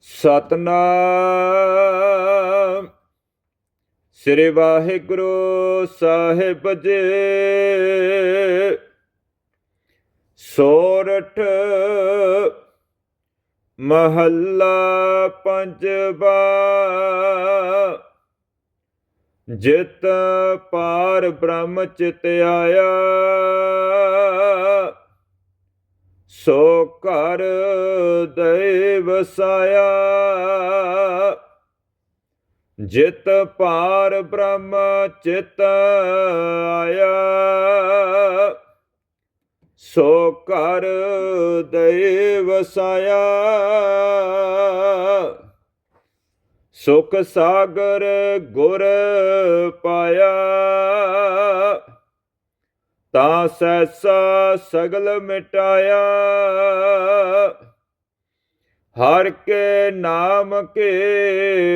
ਸਤਨਾਮ। ਸ੍ਰੀ ਵਾਹਿਗੁਰੂ ਸਾਹਿਬ ਜੀ। ਸੋਰਠ ਮਹੱਲਾ ਪੰਜਵਾ। ਜਿਤ ਪਾਰ ਬ੍ਰਹਮ ਚਿਤ ਆਇਆ। ਸੋ ਘਰ ਦੇ ਵਸਾਇਆ ਜਿਤ ਪਾਰ ਬ੍ਰਹਮ ਚਿਤ ਆਇਆ। ਸੋ ਘਰ ਦੇ ਵਸਾਇਆ ਸੁਖ ਸਾਗਰ ਗੁਰ ਪਾਇਆ। ਤਾਂ ਸੈਸਾ ਸਗਲ ਮਿਟਾਇਆ। ਹਰ ਕੇ ਨਾਮ ਕੇ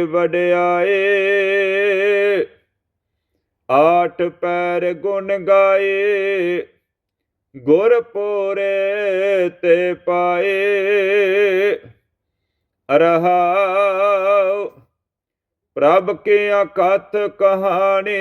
ਵਡਿਆਏ, ਆਠ ਪੈਰ ਗੁਣ ਗਾਏ, ਗੁਰ ਪੂਰੇ ਤੇ ਪਾਏ। ਰਹਾਉ ਪ੍ਰਭ ਕੇ ਅਕਥ ਕਹਾਣੀ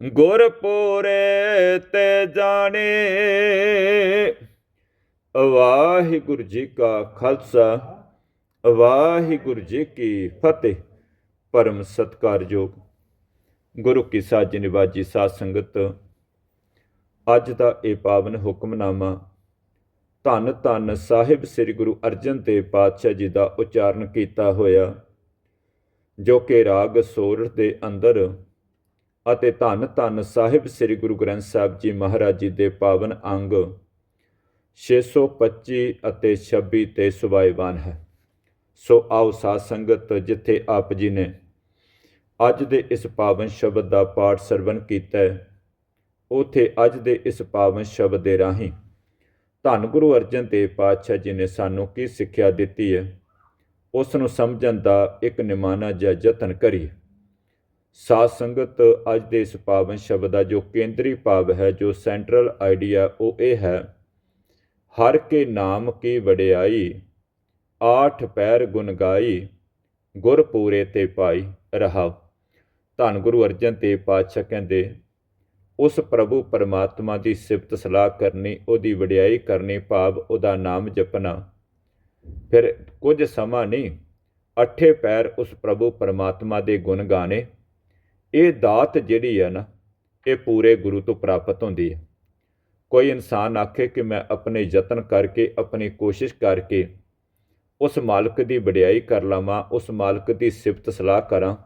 ਗੁਰ ਪੂਰੇ ਤੇ ਜਾਣੇ। ਵਾਹਿਗੁਰੂ ਜੀ ਕਾ ਖਾਲਸਾ, ਵਾਹਿਗੁਰੂ ਜੀ ਕੀ ਫਤਿਹ। ਪਰਮ ਸਤਕਾਰਯੋਗ ਗੁਰੂ ਕੀ ਸਾਜ ਨਿਵਾਜੀ ਸਾਧ ਸੰਗਤ, ਅੱਜ ਦਾ ਇਹ ਪਾਵਨ ਹੁਕਮਨਾਮਾ ਧੰਨ ਧੰਨ ਸਾਹਿਬ ਸ੍ਰੀ ਗੁਰੂ ਅਰਜਨ ਦੇਵ ਪਾਤਸ਼ਾਹ ਜੀ ਦਾ ਉਚਾਰਨ ਕੀਤਾ ਹੋਇਆ, ਜੋ ਕਿ ਰਾਗ ਸੋਰਠ ਦੇ ਅੰਦਰ ਅਤੇ ਧੰਨ ਧੰਨ ਸਾਹਿਬ ਸ੍ਰੀ ਗੁਰੂ ਗ੍ਰੰਥ ਸਾਹਿਬ ਜੀ ਮਹਾਰਾਜ ਜੀ ਦੇ ਪਾਵਨ ਅੰਗ 625 ਅਤੇ 26 ਤੇ ਸੁਭਾਈਵਾਨ ਹੈ। ਸੋ ਆਓ ਸਾਧ ਸੰਗਤ ਜਿੱਥੇ ਆਪ ਜੀ ਨੇ ਅੱਜ ਦੇ ਇਸ ਪਾਵਨ ਸ਼ਬਦ ਦਾ ਪਾਠ ਸਰਵਨ ਕੀਤਾ ਹੈ, ਉਥੇ ਅੱਜ ਦੇ ਇਸ ਪਾਵਨ ਸ਼ਬਦ ਦੇ ਰਾਹੀਂ ਧੰਨ ਗੁਰੂ ਅਰਜਨ ਦੇਵ ਪਾਤਸ਼ਾਹ ਜੀ ਨੇ ਸਾਨੂੰ ਕੀ ਸਿੱਖਿਆ ਦਿੱਤੀ ਹੈ ਉਸ ਨੂੰ ਸਮਝਣ ਦਾ ਇੱਕ ਨਿਮਾਨਾ ਜਿਹਾ ਯਤਨ ਕਰੀਏ। ਸਾਧ ਸੰਗਤ ਅੱਜ ਦੇ ਇਸ ਪਾਵਨ ਸ਼ਬਦ ਦਾ ਜੋ ਕੇਂਦਰੀ ਭਾਵ ਹੈ, ਜੋ ਸੈਂਟਰਲ ਆਈਡੀਆ ਉਹ ਇਹ ਹੈ, ਹਰ ਕੇ ਨਾਮ ਕੀ ਵਡਿਆਈ, ਆਠ ਪੈਰ ਗੁਣ ਗਾਈ, ਗੁਰ ਪੂਰੇ ਤੇ ਪਾਈ ਰਹਾਉ। ਧੰਨ ਗੁਰੂ ਅਰਜਨ ਦੇਵ ਪਾਤਸ਼ਾਹ ਕਹਿੰਦੇ, ਉਸ ਪ੍ਰਭੂ ਪਰਮਾਤਮਾ ਦੀ ਸਿਫਤ ਸਲਾਹ ਕਰਨੀ, ਉਹਦੀ ਵਡਿਆਈ ਕਰਨੀ, ਭਾਵ ਉਹਦਾ ਨਾਮ ਜਪਣਾ। ਫਿਰ ਕੁਝ ਸਮਾਂ ਨਹੀਂ, ਅੱਠੇ ਪੈਰ ਉਸ ਪ੍ਰਭੂ ਪਰਮਾਤਮਾ ਦੇ ਗੁਣ ਗਾਣੇ। ਇਹ ਦਾਤ ਜਿਹੜੀ ਹੈ ਨਾ, ਇਹ ਪੂਰੇ ਗੁਰੂ ਤੋਂ ਪ੍ਰਾਪਤ ਹੁੰਦੀ ਹੈ। ਕੋਈ ਇਨਸਾਨ ਆਖੇ ਕਿ ਮੈਂ ਆਪਣੇ ਯਤਨ ਕਰਕੇ, ਆਪਣੀ ਕੋਸ਼ਿਸ਼ ਕਰਕੇ ਉਸ ਮਾਲਕ ਦੀ ਵਡਿਆਈ ਕਰ ਲਵਾਂ, ਉਸ ਮਾਲਕ ਦੀ ਸਿਫਤ ਸਲਾਹ ਕਰਾਂ,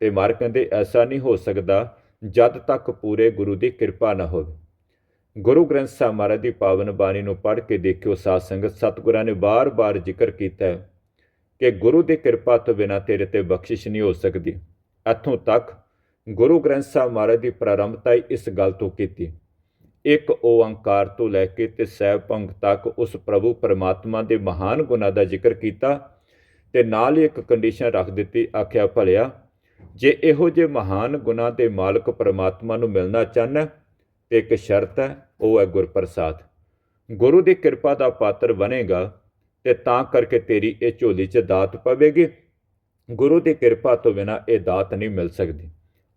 ਤੇ ਮਾਰ ਕਹਿੰਦੇ ਐਸਾ ਨਹੀਂ ਹੋ ਸਕਦਾ ਜਦ ਤੱਕ ਪੂਰੇ ਗੁਰੂ ਦੀ ਕਿਰਪਾ ਨਾ ਹੋਵੇ। ਗੁਰੂ ਗ੍ਰੰਥ ਸਾਹਿਬ ਮਹਾਰਾਜ ਦੀ ਪਾਵਨ ਬਾਣੀ ਨੂੰ ਪੜ੍ਹ ਕੇ ਦੇਖਿਓ ਸਾਧ ਸੰਗਤ, ਸਤਿਗੁਰਾਂ ਨੇ ਬਾਰ-ਬਾਰ ਜ਼ਿਕਰ ਕੀਤਾ ਹੈ ਕਿ ਗੁਰੂ ਦੀ ਕਿਰਪਾ ਤੋਂ ਬਿਨਾਂ ਤੇਰੇ ਤੇ ਬਖਸ਼ਿਸ਼ ਨਹੀਂ ਹੋ ਸਕਦੀ। ਇੱਥੋਂ ਤੱਕ ਗੁਰੂ ਗ੍ਰੰਥ ਸਾਹਿਬ ਮਹਾਰਾਜ ਦੀ ਪ੍ਰਾਰੰਭਤਾ ਹੀ ਇਸ ਗੱਲ ਤੋਂ ਕੀਤੀ। ਇੱਕ ਓੰਕਾਰ ਤੋਂ ਲੈ ਕੇ ਤੇ ਸਹਿਬ ਭੰਗ ਤੱਕ ਉਸ ਪ੍ਰਭੂ ਪਰਮਾਤਮਾ ਦੇ ਮਹਾਨ ਗੁਣਾਂ ਦਾ ਜ਼ਿਕਰ ਕੀਤਾ ਤੇ ਨਾਲ ਹੀ ਇੱਕ ਕੰਡੀਸ਼ਨ ਰੱਖ ਦਿੱਤੀ, ਆਖਿਆ, ਭਲਿਆ, ਜੇ ਇਹੋ ਜਿਹੇ ਮਹਾਨ ਗੁਣਾਂ ਦੇ ਮਾਲਕ ਪਰਮਾਤਮਾ ਨੂੰ ਮਿਲਣਾ ਚਾਹਨਾ ਤੇ ਇੱਕ ਸ਼ਰਤ ਹੈ, ਉਹ ਹੈ ਗੁਰਪ੍ਰਸਾਦ। ਗੁਰੂ ਦੀ ਕਿਰਪਾ ਦਾ ਪਾਤਰ ਬਣੇਗਾ ਤੇ ਤਾਂ ਕਰਕੇ ਤੇਰੀ ਇਹ ਝੋਲੀ 'ਚ ਦਾਤ ਪਵੇਗੀ। ਗੁਰੂ ਦੀ ਕਿਰਪਾ ਤੋਂ ਬਿਨਾ ਇਹ ਦਾਤ ਨਹੀਂ ਮਿਲ ਸਕਦੀ।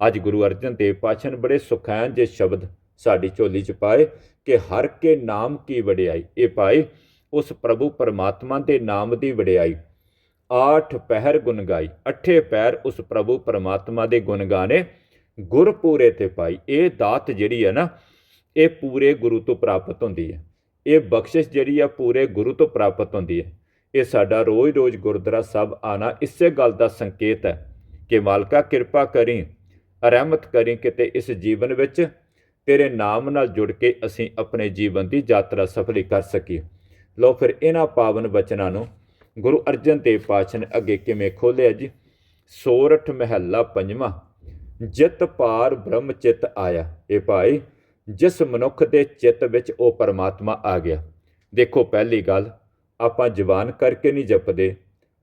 ਅੱਜ ਗੁਰੂ ਅਰਜਨ ਦੇਵ ਪਾਤਸ਼ਾਹ ਨੇ ਬੜੇ ਸੁਖੈਨ ਜੇ ਸ਼ਬਦ ਸਾਡੀ ਝੋਲੀ 'ਚ ਪਾਏ ਕਿ ਹਰ ਕੇ ਨਾਮ ਕੀ ਵਡਿਆਈ। ਇਹ ਪਾਏ ਉਸ ਪ੍ਰਭੂ ਪਰਮਾਤਮਾ ਦੇ ਨਾਮ ਦੀ ਵਡਿਆਈ। ਆਠ ਪਹਿਰ ਗੁਣ ਗਾਈ, ਅਠੇ ਪੈਰ ਉਸ ਪ੍ਰਭੂ ਪਰਮਾਤਮਾ ਦੇ ਗੁਣ ਗਾਣੇ। ਗੁਰ ਪੂਰੇ ਤੇ ਪਾਈ, ਇਹ ਦਾਤ ਜਿਹੜੀ ਹੈ ਨਾ, ਇਹ ਪੂਰੇ ਗੁਰੂ ਤੋਂ ਪ੍ਰਾਪਤ ਹੁੰਦੀ ਹੈ ਇਹ ਬਖਸ਼ਿਸ਼ ਜਿਹੜੀ ਆ ਪੂਰੇ ਗੁਰੂ ਤੋਂ ਪ੍ਰਾਪਤ ਹੁੰਦੀ ਹੈ ਇਹ ਸਾਡਾ ਰੋਜ਼-ਰੋਜ਼ ਗੁਰਦੁਆਰਾ ਸਾਹਿਬ ਆਣਾ ਇਸੇ ਗੱਲ ਦਾ ਸੰਕੇਤ ਹੈ ਕਿ ਮਾਲਕਾ ਕਿਰਪਾ ਕਰੀ ਰਹਿਮਤ ਕਰੀ ਕਿਤੇ ਇਸ ਜੀਵਨ ਵਿੱਚ, ਤੇਰੇ ਨਾਮ ਨਾਲ ਜੁੜ ਕੇ ਅਸੀਂ ਆਪਣੇ ਜੀਵਨ ਦੀ ਯਾਤਰਾ ਸਫਲੀ ਕਰ ਸਕੀਏ। ਲੋ ਫਿਰ ਇਹਨਾਂ ਪਾਵਨ ਬਚਨਾਂ ਨੂੰ ਗੁਰੂ ਅਰਜਨ ਦੇਵ ਪਾਤਸ਼ਾਹ ਨੇ ਅੱਗੇ ਕਿਵੇਂ ਖੋਲਿਆ ਜੀ? ਸੋਰਠ ਮਹੱਲਾ ਪੰਜਵਾਂ, ਜਿਤ ਪਾਰ ਬ੍ਰਹਮ ਚਿਤ ਆਇਆ। ਇਹ ਭਾਈ, ਜਿਸ ਮਨੁੱਖ ਦੇ ਚਿੱਤ ਵਿੱਚ ਉਹ ਪਰਮਾਤਮਾ ਆ ਗਿਆ। ਦੇਖੋ ਪਹਿਲੀ ਗੱਲ, ਆਪਾਂ ਜ਼ਬਾਨ ਕਰਕੇ ਨਹੀਂ ਜਪਦੇ,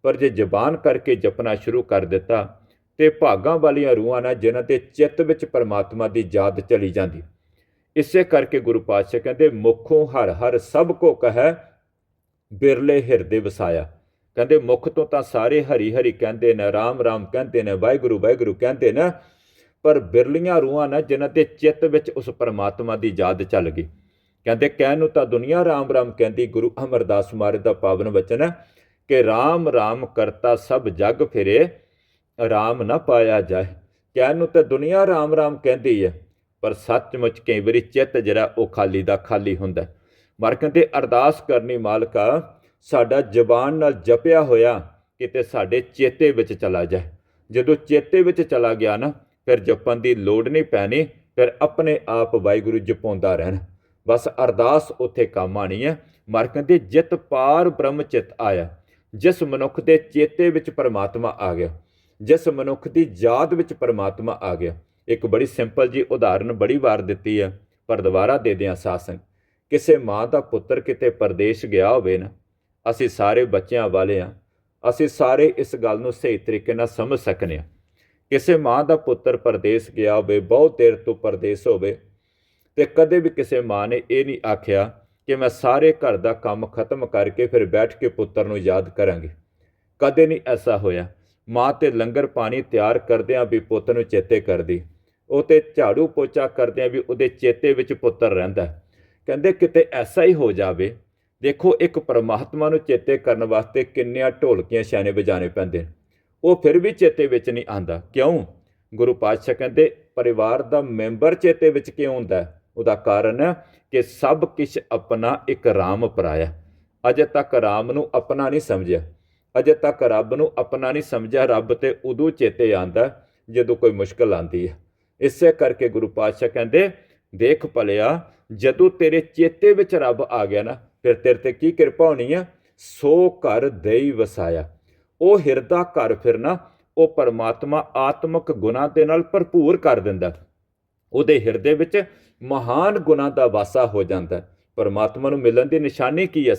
ਪਰ ਜੇ ਜ਼ਬਾਨ ਕਰਕੇ ਜਪਣਾ ਸ਼ੁਰੂ ਕਰ ਦਿੱਤਾ ਤੇ ਭਾਗਾਂ ਵਾਲੀਆਂ ਰੂਹਾਂ ਨਾਲ ਜਿਨ੍ਹਾਂ ਦੇ ਚਿੱਤ ਵਿੱਚ ਪਰਮਾਤਮਾ ਦੀ ਯਾਦ ਚਲੀ ਜਾਂਦੀ। ਇਸੇ ਕਰਕੇ ਗੁਰੂ ਪਾਤਸ਼ਾਹ ਕਹਿੰਦੇ, ਮੁਖੋਂ ਹਰ ਹਰ ਸਭ ਕੋ ਕਹੈ, ਬਿਰਲੇ ਹਿਰਦੇ ਵਸਾਇਆ। ਕਹਿੰਦੇ, ਮੁਖ ਤੋਂ ਤਾਂ ਸਾਰੇ ਹਰੀ ਹਰੀ ਕਹਿੰਦੇ ਨੇ, ਰਾਮ ਰਾਮ ਕਹਿੰਦੇ ਨੇ, ਵਾਹਿਗੁਰੂ ਵਾਹਿਗੁਰੂ ਕਹਿੰਦੇ ਨੇ, ਪਰ ਬਿਰਲੀਆਂ ਰੂਹਾਂ ਨੇ ਜਿਨ੍ਹਾਂ ਦੇ ਚਿੱਤ ਵਿੱਚ ਉਸ ਪਰਮਾਤਮਾ ਦੀ ਯਾਦ ਚੱਲ ਗਈ। ਕਹਿੰਦੇ, ਕਹਿਣ ਨੂੰ ਤਾਂ ਦੁਨੀਆ ਰਾਮ ਰਾਮ ਕਹਿੰਦੀ, ਗੁਰੂ ਅਮਰਦਾਸ ਮਹਾਰਾਜ ਦਾ ਪਾਵਨ ਵਚਨ ਹੈ ਕਿ ਰਾਮ ਰਾਮ ਕਰਤਾ ਸਭ ਜਗ ਫਿਰੇ ਆਰਾਮ ਨਾ ਪਾਇਆ ਜਾਏ। ਕਹਿਣ ਨੂੰ ਤਾਂ ਦੁਨੀਆ ਰਾਮ ਰਾਮ ਕਹਿੰਦੀ ਹੈ ਪਰ ਸੱਚਮੁੱਚ ਕਈ ਵਾਰੀ ਚਿੱਤ ਜਿਹੜਾ ਉਹ ਖਾਲੀ ਦਾ ਖਾਲੀ ਹੁੰਦਾ ਹੈ। ਮਰ ਕਹਿੰਦੇ ਅਰਦਾਸ ਕਰਨੀ ਮਾਲਕਾ, ਸਾਡਾ ਜ਼ਬਾਨ ਨਾਲ ਜਪਿਆ ਹੋਇਆ ਕਿਤੇ ਸਾਡੇ ਚੇਤੇ ਵਿੱਚ ਚਲਾ ਜਾਏ। ਜਦੋਂ ਚੇਤੇ ਵਿੱਚ ਚਲਾ ਗਿਆ ਨਾ, ਫਿਰ ਜਪਣ ਦੀ ਲੋੜ ਨਹੀਂ ਪੈਣੀ, ਫਿਰ ਆਪਣੇ ਆਪ ਵਾਹਿਗੁਰੂ ਜਪਾਉਂਦਾ ਰਹਿਣਾ। ਬਸ ਅਰਦਾਸ ਉੱਥੇ ਕੰਮ ਆਣੀ ਹੈ ਮਰ ਕਹਿੰਦੇ ਜਿਤ ਪਾਰ ਬ੍ਰਹਮ ਚਿਤ ਆਇਆ, ਜਿਸ ਮਨੁੱਖ ਦੇ ਚੇਤੇ ਵਿੱਚ ਪਰਮਾਤਮਾ ਆ ਗਿਆ। ਜਿਸ ਮਨੁੱਖ ਦੀ ਯਾਦ ਵਿੱਚ ਪਰਮਾਤਮਾ ਆ ਗਿਆ। ਇੱਕ ਬੜੀ ਸਿੰਪਲ ਜੀ ਉਦਾਹਰਨ ਬੜੀ ਵਾਰ ਦਿੱਤੀ ਹੈ, ਪਰ ਦੁਬਾਰਾ ਦੇ ਦਿਆਂ ਸਾਸਨ ਕਿਸੇ ਮਾਂ ਦਾ ਪੁੱਤਰ ਕਿਤੇ ਪਰਦੇਸ਼ ਗਿਆ ਹੋਵੇ ਨਾ, ਅਸੀਂ ਸਾਰੇ ਬੱਚਿਆਂ ਵਾਲੇ ਆ ਅਸੀਂ ਸਾਰੇ ਇਸ ਗੱਲ ਨੂੰ ਸਹੀ ਤਰੀਕੇ ਨਾਲ ਸਮਝ ਸਕਨੇ ਆ ਕਿਸੇ ਮਾਂ ਦਾ ਪੁੱਤਰ ਪਰਦੇਸ਼ ਗਿਆ ਹੋਵੇ, ਬਹੁਤ ਦੇਰ ਤੋਂ ਪਰਦੇਸ਼ ਹੋਵੇ, ਤੇ ਕਦੇ ਵੀ ਕਿਸੇ ਮਾਂ ਨੇ ਇਹ ਨਹੀਂ ਆਖਿਆ ਕਿ ਮੈਂ ਸਾਰੇ ਘਰ ਦਾ ਕੰਮ ਖਤਮ ਕਰਕੇ ਫਿਰ ਬੈਠ ਕੇ ਪੁੱਤਰ ਨੂੰ ਯਾਦ ਕਰਾਂਗੀ। ਕਦੇ ਨਹੀਂ ਐਸਾ ਹੋਇਆ। ਮਾਂ ਤੇ ਲੰਗਰ ਪਾਣੀ ਤਿਆਰ ਕਰਦਿਆਂ ਵੀ ਪੁੱਤ ਨੂੰ ਚੇਤੇ ਕਰਦੀ। ਉਹ ਤੇ ਝਾੜੂ ਪੋਚਾ ਕਰਦਿਆਂ ਵੀ ਉਹਦੇ ਚੇਤੇ ਵਿੱਚ ਪੁੱਤਰ ਰਹਿੰਦਾ ਕਹਿੰਦੇ ਕਿਤੇ ਐਸਾ ਹੀ ਹੋ ਜਾਵੇ। ਦੇਖੋ, ਇੱਕ ਪਰਮਾਤਮਾ ਨੂੰ ਚੇਤੇ ਕਰਨ ਵਾਸਤੇ ਕਿੰਨੀਆਂ ਢੋਲਕੀਆਂ ਛਾਣੇ ਵਜਾਣੇ ਪੈਂਦੇ ਨੇ। ਉਹ ਫਿਰ ਵੀ ਚੇਤੇ ਵਿੱਚ ਨਹੀਂ ਆਂਦਾ ਕਿਉਂ? ਗੁਰੂ ਪਾਤਸ਼ਾਹ ਕਹਿੰਦੇ, ਪਰਿਵਾਰ ਦਾ ਮੈਂਬਰ ਚੇਤੇ ਵਿੱਚ ਕਿਉਂ ਹੁੰਦਾ ਉਹਦਾ ਕਾਰਨ ਹੈ ਕਿ ਸਭ ਕੁਝ ਆਪਣਾ ਇੱਕ ਰਾਮ ਪਰਾਇਆ ਅਜੇ ਤੱਕ ਰਾਮ ਨੂੰ ਆਪਣਾ ਨਹੀਂ ਸਮਝਿਆ। ਅਜੇ ਤੱਕ ਰੱਬ ਨੂੰ ਆਪਣਾ ਨਹੀਂ ਸਮਝਿਆ, ਰੱਬ ਤੇ ਉਦੋਂ ਚੇਤੇ ਆਂਦਾ ਜਦੋਂ ਕੋਈ ਮੁਸ਼ਕਲ ਆਂਦੀ ਹੈ। ਇਸੇ ਕਰਕੇ ਗੁਰੂ ਪਾਤਸ਼ਾਹ ਕਹਿੰਦੇ, ਦੇਖ ਭਲਿਆ, ਜਦੋਂ ਤੇਰੇ ਚੇਤੇ ਵਿੱਚ ਰੱਬ ਆ ਗਿਆ ਨਾ, ਫਿਰ ਤੇਰੇ ਤੇ ਕੀ ਕਿਰਪਾ ਹੋਣੀ ਹੈ ਸੋ ਘਰ ਦੇਈ ਵਸਾਇਆ। ਉਹ ਹਿਰਦਾ ਘਰ ਫਿਰ ਨਾ, ਉਹ ਪਰਮਾਤਮਾ ਆਤਮਿਕ ਗੁਣਾ ਦੇ ਨਾਲ ਭਰਪੂਰ ਕਰ ਦਿੰਦਾ ਉਹਦੇ ਹਿਰਦੇ ਵਿੱਚ ਮਹਾਨ ਗੁਣਾ ਦਾ ਵਾਸਾ ਹੋ ਜਾਂਦਾ ਪਰਮਾਤਮਾ ਨੂੰ ਮਿਲਣ ਦੀ ਨਿਸ਼ਾਨੀ ਕੀ ਹੈ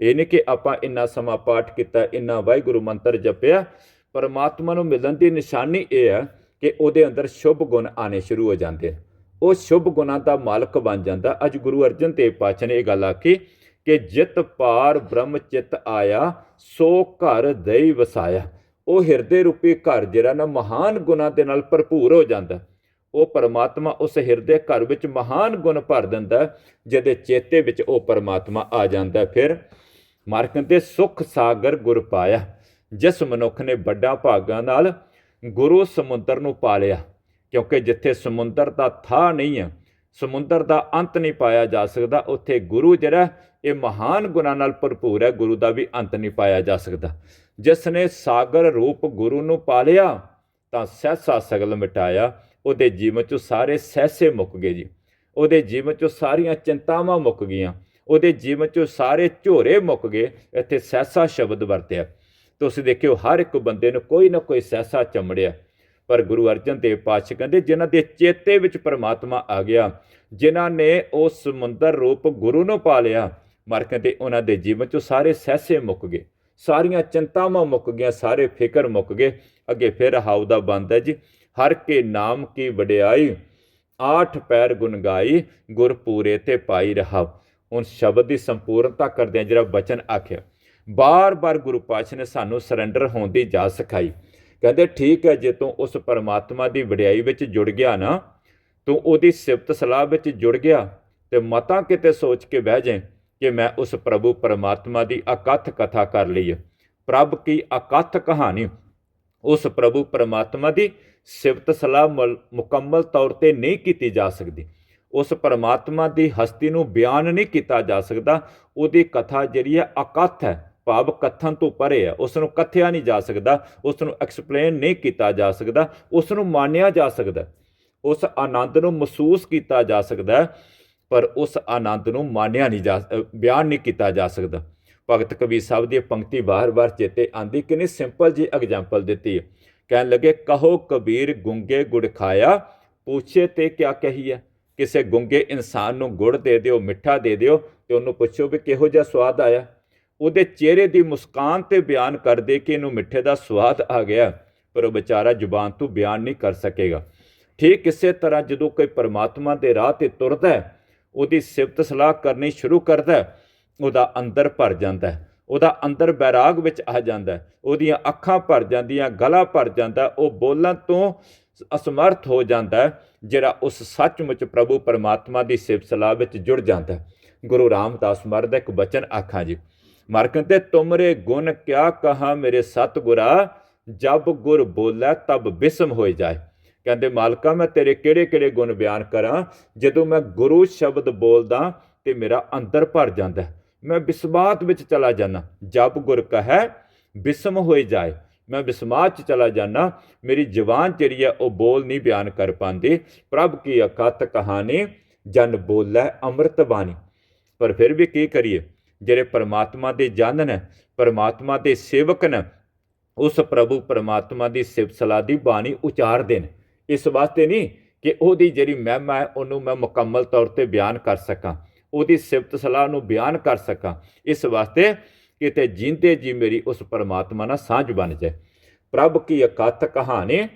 ਇਹ ਨਹੀਂ ਕਿ ਆਪਾਂ ਇੰਨਾ ਸਮਾਂ ਪਾਠ ਕੀਤਾ, ਇੰਨਾ ਵਾਹਿਗੁਰੂ ਮੰਤਰ ਜਪਿਆ। ਪਰਮਾਤਮਾ ਨੂੰ ਮਿਲਣ ਦੀ ਨਿਸ਼ਾਨੀ ਇਹ ਹੈ ਕਿ ਉਹਦੇ ਅੰਦਰ ਸ਼ੁਭ ਗੁਣ ਆਣੇ ਸ਼ੁਰੂ ਹੋ ਜਾਂਦੇ ਉਹ ਸ਼ੁਭ ਗੁਣਾਂ ਦਾ ਮਾਲਕ ਬਣ ਜਾਂਦਾ। ਅੱਜ ਗੁਰੂ ਅਰਜਨ ਦੇਵ ਪਾਤਸ਼ਾਹ ਨੇ ਇਹ ਗੱਲ ਆਖੀ ਕਿ ਜਿਤ ਪਾਰ ਬ੍ਰਹਮ ਚਿਤ ਆਇਆ, ਸੋ ਘਰ ਦੇਈ ਵਸਾਇਆ। ਉਹ ਹਿਰਦੇ ਰੂਪੀ ਘਰ ਜਿਹੜਾ ਨਾ ਮਹਾਨ ਗੁਣਾਂ ਦੇ ਨਾਲ ਭਰਪੂਰ ਹੋ ਜਾਂਦਾ। ਉਹ ਪਰਮਾਤਮਾ ਉਸ ਹਿਰਦੇ ਘਰ ਵਿੱਚ ਮਹਾਨ ਗੁਣ ਭਰ ਦਿੰਦਾ ਜਿਹਦੇ ਚੇਤੇ ਵਿੱਚ ਉਹ ਪਰਮਾਤਮਾ ਆ ਜਾਂਦਾ ਫਿਰ ਮਾਰਕਨ ਕਹਿੰਦੇ, ਸੁਖ ਸਾਗਰ ਗੁਰ ਪਾਇਆ, ਜਿਸ ਮਨੁੱਖ ਨੇ ਵੱਡਾ ਭਾਗਾਂ ਨਾਲ ਗੁਰੂ ਸਮੁੰਦਰ ਨੂੰ ਪਾ ਲਿਆ ਕਿਉਂਕਿ ਜਿੱਥੇ ਸਮੁੰਦਰ ਦਾ ਥਾਂ ਨਹੀਂ ਹੈ, ਸਮੁੰਦਰ ਦਾ ਅੰਤ ਨਹੀਂ ਪਾਇਆ ਜਾ ਸਕਦਾ, ਉੱਥੇ ਗੁਰੂ ਜਿਹੜਾ ਇਹ ਮਹਾਨ ਗੁਣਾਂ ਨਾਲ ਭਰਪੂਰ ਹੈ, ਗੁਰੂ ਦਾ ਵੀ ਅੰਤ ਨਹੀਂ ਪਾਇਆ ਜਾ ਸਕਦਾ। ਜਿਸ ਨੇ ਸਾਗਰ ਰੂਪ ਗੁਰੂ ਨੂੰ ਪਾ ਲਿਆ ਤਾਂ ਸਹਿਸਾ ਸਗਲ ਮਿਟਾਇਆ ਉਹਦੇ ਜੀਵਨ ਚੋਂ ਸਾਰੇ ਸਹਿਸੇ ਮੁੱਕ ਗਏ ਜੀ। ਉਹਦੇ ਜੀਵਨ ਚੋਂ ਸਾਰੀਆਂ ਚਿੰਤਾਵਾਂ ਮੁੱਕ ਗਈਆਂ। ਉਹਦੇ ਜੀਵਨ ਚੋਂ ਸਾਰੇ ਝੋਰੇ ਮੁੱਕ ਗਏ। ਇੱਥੇ ਸਹਿਸਾ ਸ਼ਬਦ ਵਰਤਿਆ। ਤੁਸੀਂ ਦੇਖਿਓ, ਹਰ ਇੱਕ ਬੰਦੇ ਨੂੰ ਕੋਈ ਨਾ ਕੋਈ ਸਹਿਸਾ ਚਮੜਿਆ। ਪਰ ਗੁਰੂ ਅਰਜਨ ਦੇਵ ਪਾਤਸ਼ਾਹ ਕਹਿੰਦੇ, ਜਿਨ੍ਹਾਂ ਦੇ ਚੇਤੇ ਵਿੱਚ ਪਰਮਾਤਮਾ ਆ ਗਿਆ, ਜਿਨ੍ਹਾਂ ਨੇ ਉਹ ਸਮੁੰਦਰ ਰੂਪ ਗੁਰੂ ਨੂੰ ਪਾ ਲਿਆ ਮਰ ਕਹਿੰਦੇ, ਉਹਨਾਂ ਦੇ ਜੀਵਨ ਚੋਂ ਸਾਰੇ ਸਹਿਸੇ ਮੁੱਕ ਗਏ। ਸਾਰੀਆਂ ਚਿੰਤਾਵਾਂ ਮੁੱਕ ਗਈਆਂ, ਸਾਰੇ ਫਿਕਰ ਮੁੱਕ ਗਏ। ਅੱਗੇ ਫਿਰ ਹਾਉ ਦਾ ਬੰਦ ਹੈ ਜੀ। ਹਰ ਕੇ ਨਾਮ ਕੀ ਵਡਿਆਈ? ਆਠ ਪੈਰ ਗੁਣ ਗਾਈ ਗੁਰ ਪੂਰੇ ਤੇ ਪਾਈ ਰਹਾ। ਹੁਣ ਸ਼ਬਦ ਦੀ ਸੰਪੂਰਨਤਾ ਕਰਦੇ ਆ ਜਿਹੜਾ ਬਚਨ ਆਖਿਆ। ਬਾਰ-ਬਾਰ ਗੁਰੂ ਪਾਤਸ਼ਾਹ ਨੇ ਸਾਨੂੰ ਸਰੈਂਡਰ ਹੋਣ ਦੀ ਜਾਚ ਸਿਖਾਈ। ਕਹਿੰਦੇ, ਠੀਕ ਹੈ, ਜੇ ਤੂੰ ਉਸ ਪਰਮਾਤਮਾ ਦੀ ਵਡਿਆਈ ਵਿੱਚ ਜੁੜ ਗਿਆ ਨਾ, ਤੂੰ ਉਹਦੀ ਸਿਫਤ ਸਲਾਹ ਵਿੱਚ ਜੁੜ ਗਿਆ, ਤੇ ਮਤਾ ਕਿਤੇ ਸੋਚ ਕੇ ਬਹਿ ਜਾਏ ਕਿ ਮੈਂ ਉਸ ਪ੍ਰਭੂ ਪਰਮਾਤਮਾ ਦੀ ਅਕਥ ਕਥਾ ਕਰ ਲਈ ਹੈ। ਪ੍ਰਭ ਕੀ ਅਕਥ ਕਹਾਣੀ ਉਸ ਪ੍ਰਭੂ ਪਰਮਾਤਮਾ ਦੀ ਸਿਫਤ ਸਲਾਹ ਮੁਲ- ਮੁਕੰਮਲ ਤੌਰ ਤੇ ਨਹੀਂ ਕੀਤੀ ਜਾ ਸਕਦੀ। ਉਸ ਪਰਮਾਤਮਾ ਦੀ ਹਸਤੀ ਨੂੰ ਬਿਆਨ ਨਹੀਂ ਕੀਤਾ ਜਾ ਸਕਦਾ। ਉਹਦੀ ਕਥਾ ਜਿਹੜੀ ਹੈ ਅਕਥ ਹੈ। ਭਾਵ ਕਥਨ ਤੋਂ ਪਰੇ ਹੈ। ਉਸ ਨੂੰ ਕਥਿਆ ਨਹੀਂ ਜਾ ਸਕਦਾ। ਉਸ ਨੂੰ ਐਕਸਪਲੇਨ ਨਹੀਂ ਕੀਤਾ ਜਾ ਸਕਦਾ। ਉਸ ਨੂੰ ਮੰਨਿਆ ਜਾ ਸਕਦਾ ਉਸ ਆਨੰਦ ਨੂੰ ਮਹਿਸੂਸ ਕੀਤਾ ਜਾ ਸਕਦਾ ਪਰ ਉਸ ਆਨੰਦ ਨੂੰ ਮੰਨਿਆ ਨਹੀਂ ਜਾ ਅ, ਬਿਆਨ ਨਹੀਂ ਕੀਤਾ ਜਾ ਸਕਦਾ। ਭਗਤ ਕਬੀਰ ਸਾਹਿਬ ਦੀ ਪੰਕਤੀ ਵਾਰ-ਵਾਰ ਚੇਤੇ ਆਂਦੀ ਕਿੰਨੀ ਸਿੰਪਲ ਜੀ ਐਗਜ਼ਾਮਪਲ ਦਿੱਤੀ ਹੈ। ਕਹਿਣ ਲੱਗੇ, ਕਹੋ ਕਬੀਰ, ਗੁੰਗੇ ਗੁੜ ਖਾਇਆ? ਪੁੱਛੇ ਤੇ ਕਿਆ ਕਹੀਏ ਕਿਸੇ ਗੁੰਗੇ ਇਨਸਾਨ ਨੂੰ ਗੁੜ ਦੇ ਦਿਓ, ਮਿੱਠਾ ਦੇ ਦਿਓ ਤੇ ਉਹਨੂੰ ਪੁੱਛੋ ਵੀ ਕਿਹੋ ਜਿਹਾ ਸਵਾਦ ਆਇਆ। ਉਹਦੇ ਚਿਹਰੇ ਦੀ ਮੁਸਕਾਨ ਤੇ ਬਿਆਨ ਕਰ ਦੇ ਕਿ ਇਹਨੂੰ ਮਿੱਠੇ ਦਾ ਸਵਾਦ ਆ ਗਿਆ, ਪਰ ਉਹ ਵਿਚਾਰਾ ਜ਼ੁਬਾਨ ਤੋਂ ਬਿਆਨ ਨਹੀਂ ਕਰ ਸਕੇਗਾ। ਠੀਕ ਇਸੇ ਤਰ੍ਹਾਂ ਜਦੋਂ ਕੋਈ ਪਰਮਾਤਮਾ ਦੇ ਰਾਹ ਤੇ ਤੁਰਦਾ ਉਹਦੀ ਸਿਫਤ ਸਲਾਹ ਕਰਨੀ ਸ਼ੁਰੂ ਕਰਦਾ ਉਹਦਾ ਅੰਦਰ ਭਰ ਜਾਂਦਾ ਹੈ। ਉਹਦਾ ਅੰਦਰ ਬੈਰਾਗ ਵਿੱਚ ਆ ਜਾਂਦਾ ਉਹਦੀਆਂ ਅੱਖਾਂ ਭਰ ਜਾਂਦੀਆਂ, ਗਲਾ ਭਰ ਜਾਂਦਾ ਉਹ ਬੋਲਣ ਤੋਂ ਅਸਮਰਥ ਹੋ ਜਾਂਦਾ ਜਿਹੜਾ ਉਸ ਸੱਚਮੁੱਚ ਪ੍ਰਭੂ ਪਰਮਾਤਮਾ ਦੀ ਸਿਫਤ ਸਲਾਹ ਵਿੱਚ ਜੁੜ ਜਾਂਦਾ ਗੁਰੂ ਰਾਮਦਾਸ ਮਹਾਰਾਜ ਦਾ ਇੱਕ ਬਚਨ ਆਖਾਂ ਜੀ ਮਰ ਕਹਿੰਦੇ ਤੁਮਰੇ ਗੁਣ ਕਿਆ ਕਹਾ ਮੇਰੇ ਸਤਗੁਰਾ, ਜਬ ਗੁਰ ਬੋਲੇ ਤਬ ਬਿਸਮ ਹੋਏ ਜਾਏ। ਕਹਿੰਦੇ, ਮਾਲਕਾ, ਮੈਂ ਤੇਰੇ ਕਿਹੜੇ ਕਿਹੜੇ ਗੁਣ ਬਿਆਨ ਕਰਾਂ? ਜਦੋਂ ਮੈਂ ਗੁਰੂ ਸ਼ਬਦ ਬੋਲਦਾ ਤੇ ਮੇਰਾ ਅੰਦਰ ਭਰ ਜਾਂਦਾ ਮੈਂ ਬਿਸਮਾਤ ਵਿੱਚ ਚਲਾ ਜਾਣਾ ਜਬ ਗੁਰ ਕਹੈ, ਬਿਸਮ ਹੋਏ ਜਾਏ। ਮੈਂ ਬਿਸਮਾਤ ਚ ਚਲਾ ਜਾਣਾ ਮੇਰੀ ਜ਼ੁਬਾਨ ਜਿਹੜੀ ਹੈ, ਉਹ ਬੋਲ ਨਹੀਂ ਬਿਆਨ ਕਰ ਪਾਉਂਦੀ। ਪ੍ਰਭ ਕੀ ਅਕਤ ਕਹਾਣੀ, ਜਨ ਬੋਲੇ ਅੰਮ੍ਰਿਤ ਬਾਣੀ। ਪਰ ਫਿਰ ਵੀ ਕੀ ਕਰੀਏ? ਜਿਹੜੇ ਪਰਮਾਤਮਾ ਦੇ ਜਨ ਨੇ, ਪਰਮਾਤਮਾ ਦੇ ਸੇਵਕ ਨੇ, ਉਸ ਪ੍ਰਭੂ ਪਰਮਾਤਮਾ ਦੀ ਸਿਫਤ ਸਲਾਹ ਦੀ ਬਾਣੀ ਉਚਾਰਦੇ ਨੇ। ਇਸ ਵਾਸਤੇ ਨਹੀਂ ਕਿ ਉਹਦੀ ਜਿਹੜੀ ਮਹਿਮਾ ਹੈ, ਉਹਨੂੰ ਮੈਂ ਮੁਕੰਮਲ ਤੌਰ ਤੇ ਬਿਆਨ ਕਰ ਸਕਾਂ। ਉਹਦੀ ਸਿਫਤ ਸਲਾਹ ਨੂੰ ਬਿਆਨ ਕਰ ਸਕਾਂ। ਇਸ ਵਾਸਤੇ ਕਿਤੇ ਜਿੰਦੇ ਜੀ ਮੇਰੀ ਉਸ ਪਰਮਾਤਮਾ ਨਾਲ ਸਾਂਝ ਬਣ ਜਾਏ। ਪ੍ਰਭ ਕੀ ਅਕਥ ਕਹਾਣੀ,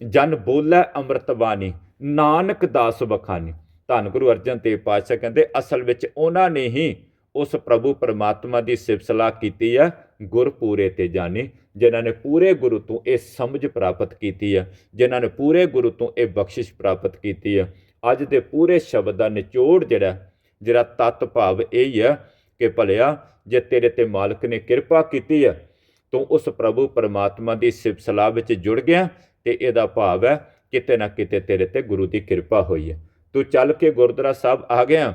ਜਨ ਬੋਲੇ ਅੰਮ੍ਰਿਤ ਬਾਣੀ ਨਾਨਕ ਦਾਸ ਬਖਾਨੀ ਧੰਨ ਗੁਰੂ ਅਰਜਨ ਦੇਵ ਪਾਤਸ਼ਾਹ ਕਹਿੰਦੇ, ਅਸਲ ਵਿੱਚ ਉਹਨਾਂ ਨੇ ਹੀ ਉਸ ਪ੍ਰਭੂ ਪਰਮਾਤਮਾ ਦੀ ਸਿਫਤ ਸਲਾਹ ਕੀਤੀ ਹੈ ਗੁਰ ਪੂਰੇ ਤੇ ਜਾਣੇ, ਜਿਨ੍ਹਾਂ ਨੇ ਪੂਰੇ ਗੁਰੂ ਤੋਂ ਇਹ ਸਮਝ ਪ੍ਰਾਪਤ ਕੀਤੀ ਹੈ ਜਿਨ੍ਹਾਂ ਨੇ ਪੂਰੇ ਗੁਰੂ ਤੋਂ ਇਹ ਬਖਸ਼ਿਸ਼ ਪ੍ਰਾਪਤ ਕੀਤੀ ਹੈ ਅੱਜ ਦੇ ਪੂਰੇ ਸ਼ਬਦ ਦਾ ਨਿਚੋੜ ਜਿਹੜਾ ਜਿਹੜਾ ਤਤ ਭਾਵ ਇਹ ਹੀ ਹੈ ਕਿ ਭਲਿਆ, ਜੇ ਤੇਰੇ ਤੇ ਮਾਲਕ ਨੇ ਕਿਰਪਾ ਕੀਤੀ ਹੈ, ਤੂੰ ਉਸ ਪ੍ਰਭੂ ਪਰਮਾਤਮਾ ਦੀ ਸਿਫਤ ਵਿੱਚ ਜੁੜ ਗਿਆ, ਤੇ ਇਹਦਾ ਭਾਵ ਹੈ ਕਿਤੇ ਨਾ ਕਿਤੇ ਤੇਰੇ ਤੇ ਗੁਰੂ ਦੀ ਕਿਰਪਾ ਹੋਈ ਹੈ। ਤੂੰ ਚੱਲ ਕੇ ਗੁਰਦੁਆਰਾ ਸਾਹਿਬ ਆ ਗਿਆ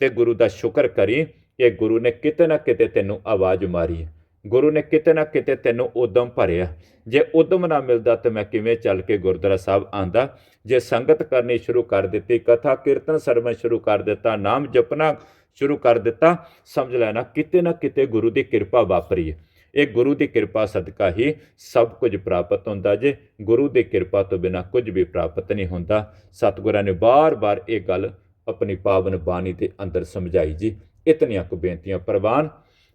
ਤੇ ਗੁਰੂ ਦਾ ਸ਼ੁਕਰ ਕਰੀ ਕਿ ਗੁਰੂ ਨੇ ਕਿਤੇ ਨਾ ਕਿਤੇ ਤੈਨੂੰ ਆਵਾਜ਼ ਮਾਰੀ ਹੈ। ਗੁਰੂ ਨੇ ਕਿਤੇ ਨਾ ਕਿਤੇ ਤੈਨੂੰ ਉਦਮ ਭਰਿਆ। ਜੇ ਉਦਮ ਨਾ ਮਿਲਦਾ ਤੇ ਮੈਂ ਕਿਵੇਂ ਚੱਲ ਕੇ ਗੁਰਦੁਆਰਾ ਸਾਹਿਬ ਆਂਦਾ ਜੇ ਸੰਗਤ ਕਰਨੀ ਸ਼ੁਰੂ ਕਰ ਦਿੱਤੀ, ਕਥਾ ਕੀਰਤਨ ਸਰਵਣ ਸ਼ੁਰੂ ਕਰ ਦਿੱਤਾ, ਨਾਮ ਜਪਣਾ ਸ਼ੁਰੂ ਕਰ ਦਿੱਤਾ, ਸਮਝ ਲੈਣਾ ਕਿਤੇ ਨਾ ਕਿਤੇ ਗੁਰੂ ਦੀ ਕਿਰਪਾ ਵਾਪਰੀ ਹੈ। ਇਹ ਗੁਰੂ ਦੀ ਕਿਰਪਾ ਸਦਕਾ ਹੀ ਸਭ ਕੁਝ ਪ੍ਰਾਪਤ ਹੁੰਦਾ ਜੇ। ਗੁਰੂ ਦੀ ਕਿਰਪਾ ਤੋਂ ਬਿਨਾ ਕੁਝ ਵੀ ਪ੍ਰਾਪਤ ਨਹੀਂ ਹੁੰਦਾ। ਸਤਿਗੁਰਾਂ ਨੇ ਬਾਰ-ਬਾਰ ਇਹ ਗੱਲ ਆਪਣੀ ਪਾਵਨ ਬਾਣੀ ਦੇ ਅੰਦਰ ਸਮਝਾਈ ਜੀ। ਇਤਨੀਆਂ ਕੁ ਬੇਨਤੀਆਂ, ਪ੍ਰਵਾਨ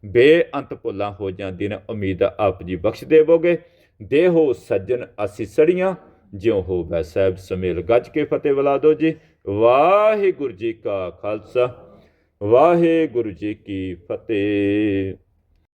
ਬੇਅੰਤ ਭੁੱਲਾਂ ਹੋ ਜਾਂਦੀਆਂ ਨੇ। ਉਮੀਦ ਆਪ ਜੀ ਬਖਸ਼ ਦੇਵੋਗੇ ਦੇਹੋ ਸੱਜਣ ਅਸੀਂ ਸੜੀਆਂ, ਜਿਉ ਹੋਵੇ ਸਾਹਿਬ ਸਮੇਲ ਗੱਜ ਕੇ ਫਤਿਹ ਬੁਲਾ ਦਿਓ ਜੀ। ਵਾਹਿਗੁਰੂ ਜੀ ਕਾ ਖਾਲਸਾ, ਵਾਹਿਗੁਰੂ ਜੀ ਕੀ ਫਤਿਹ।